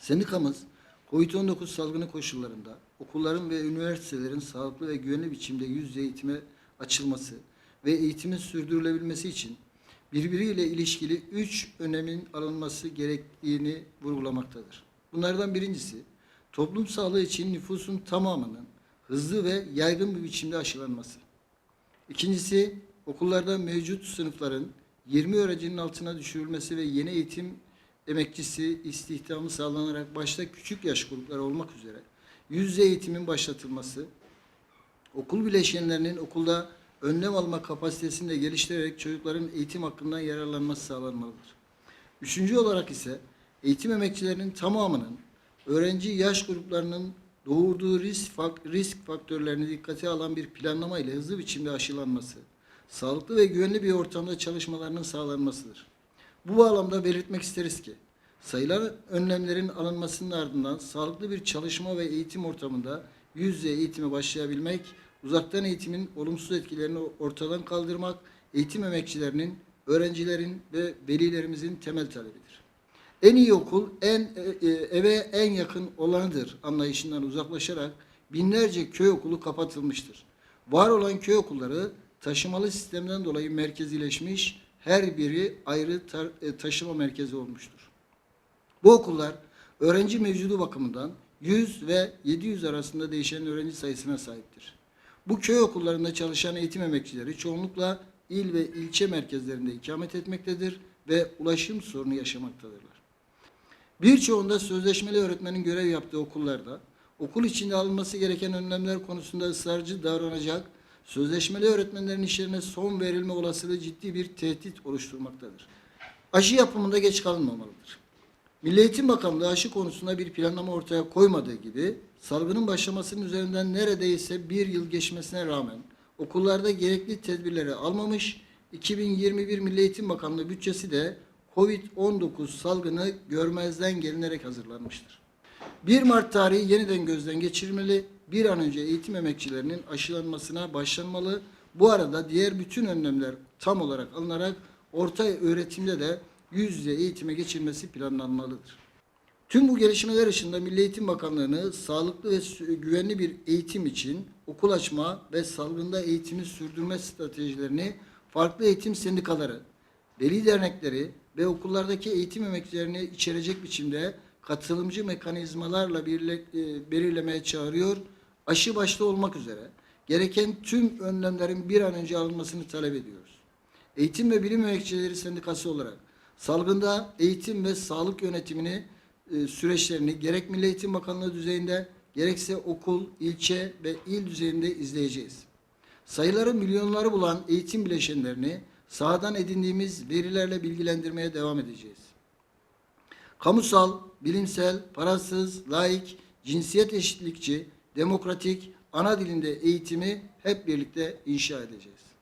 Sendikamız COVID-19 salgını koşullarında okulların ve üniversitelerin sağlıklı ve güvenli biçimde yüz yüze eğitime açılması ve eğitimin sürdürülebilmesi için birbiriyle ilişkili üç önemin alınması gerektiğini vurgulamaktadır. Bunlardan birincisi, toplum sağlığı için nüfusun tamamının hızlı ve yaygın bir biçimde aşılanması. İkincisi, okullarda mevcut sınıfların 20 öğrencinin altına düşürülmesi ve yeni eğitim emekçisi istihdamı sağlanarak başta küçük yaş grupları olmak üzere yüz yüze eğitimin başlatılması, okul bileşenlerinin okulda önlem alma kapasitesini de geliştirerek çocukların eğitim hakkından yararlanması sağlanmalıdır. Üçüncü olarak ise eğitim emekçilerinin tamamının öğrenci yaş gruplarının doğurduğu risk, risk faktörlerini dikkate alan bir planlama ile hızlı biçimde aşılanması, sağlıklı ve güvenli bir ortamda çalışmalarının sağlanmasıdır. Bu bağlamda belirtmek isteriz ki, sayılan önlemlerin alınmasının ardından sağlıklı bir çalışma ve eğitim ortamında yüz yüze eğitime başlayabilmek, uzaktan eğitimin olumsuz etkilerini ortadan kaldırmak, eğitim emekçilerinin, öğrencilerin ve velilerimizin temel talebidir. En iyi okul en e, e, eve en yakın olanıdır anlayışından uzaklaşarak binlerce köy okulu kapatılmıştır. Var olan köy okulları taşımalı sistemden dolayı merkezileşmiş, her biri ayrı e, taşıma merkezi olmuştur. Bu okullar öğrenci mevcudu bakımından 100 ve 700 arasında değişen öğrenci sayısına sahiptir. Bu köy okullarında çalışan eğitim emekçileri çoğunlukla il ve ilçe merkezlerinde ikamet etmektedir ve ulaşım sorunu yaşamaktadırlar. Birçoğunda sözleşmeli öğretmenin görev yaptığı okullarda okul içinde alınması gereken önlemler konusunda ısrarcı davranacak, sözleşmeli öğretmenlerin işlerine son verilme olasılığı ciddi bir tehdit oluşturmaktadır. Aşı yapımında geç kalınmamalıdır. Milli Eğitim Bakanlığı aşı konusunda bir planlama ortaya koymadığı gibi salgının başlamasının üzerinden neredeyse bir yıl geçmesine rağmen okullarda gerekli tedbirleri almamış, 2021 Milli Eğitim Bakanlığı bütçesi de COVID-19 salgını görmezden gelinerek hazırlanmıştır. 1 Mart tarihi yeniden gözden geçirilmeli, bir an önce eğitim emekçilerinin aşılanmasına başlanmalı. Bu arada diğer bütün önlemler tam olarak alınarak orta öğretimde de yüz yüze eğitime geçilmesi planlanmalıdır. Tüm bu gelişmeler ışığında Milli Eğitim Bakanlığı'nı sağlıklı ve güvenli bir eğitim için okul açma ve salgında eğitimi sürdürme stratejilerini farklı eğitim sendikaları, veli dernekleri ve okullardaki eğitim emekçilerini içerecek biçimde katılımcı mekanizmalarla e, belirlemeye çağırıyor. Aşı başta olmak üzere gereken tüm önlemlerin bir an önce alınmasını talep ediyoruz. Eğitim ve Bilim Emekçileri Sendikası olarak salgında eğitim ve sağlık yönetimini e, süreçlerini gerek Milli Eğitim Bakanlığı düzeyinde gerekse okul, ilçe ve il düzeyinde izleyeceğiz. Sayıları milyonları bulan eğitim bileşenlerini sahadan edindiğimiz verilerle bilgilendirmeye devam edeceğiz. Kamusal, bilimsel, parasız, laik, cinsiyet eşitlikçi, demokratik, ana dilinde eğitimi hep birlikte inşa edeceğiz.